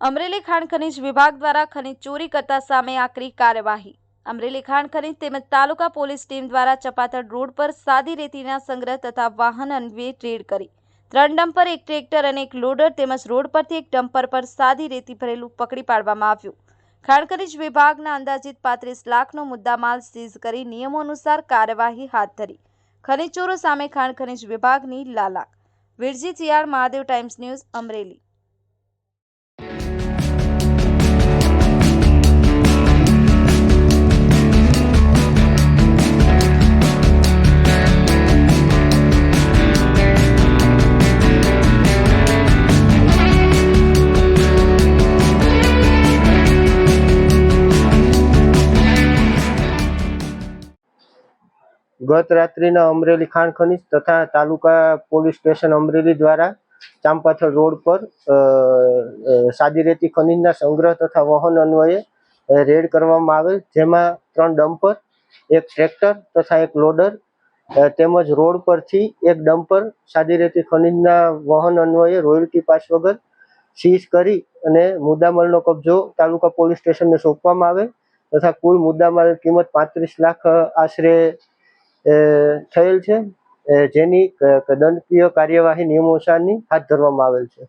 અમરેલી ખાણ ખનીજ વિભાગ દ્વારા ખનીજ ચોરી કરતા સામે આકરી કાર્યવાહી. અમરેલી ખાણ ખનીજ તેમજ તાલુકા પોલીસ ટીમ દ્વારા ચપાતળ રોડ પર સાદી રેતીના સંગ્રહ તથા વાહન અન્વે રેડ કરી. ત્રણ ડમ્પર, એક ટ્રેક્ટર અને એક લોડર તેમજ રોડ પરથી એક ડમ્પર પર સાદી રેતી ભરેલું પકડી પાડવામાં આવ્યું. ખાણ ખનીજ વિભાગના અંદાજિત પાંત્રીસ લાખનો મુદ્દામાલ સીઝ કરી નિયમો અનુસાર કાર્યવાહી હાથ ધરી. ખનીજ ચોરો સામે ખાણ ખનીજ વિભાગની લાલાક. Virji Chiyal Mahadev Times News, Amreli. ગત રાત્રિના અમરેલી ખાણ ખનીજ તથા તાલુકા પોલીસ સ્ટેશન અમરેલી દ્વારા ચાંપાથળ રોડ પર સાદી રેતી ખનીજના સંગ્રહ તથા વહન અન્વયે રેડ કરવામાં આવેલ, જેમાં ત્રણ ડમ્પર, એક ટ્રેક્ટર તથા એક લોડર તેમજ રોડ પરથી એક ડમ્પર સાદી રેતી ખનીજના વહન અન્વયે રોયલ્ટી પાસ વગર સીઝ કરી અને મુદ્દામાલનો કબજો તાલુકા પોલીસ સ્ટેશનને સોંપવામાં આવે તથા કુલ મુદ્દામાલ કિંમત પાંત્રીસ લાખ આશરે થયેલ છે. જેની દંડકીય કાર્યવાહી નિયમોસારની હાથ ધરવામાં આવેલ છે.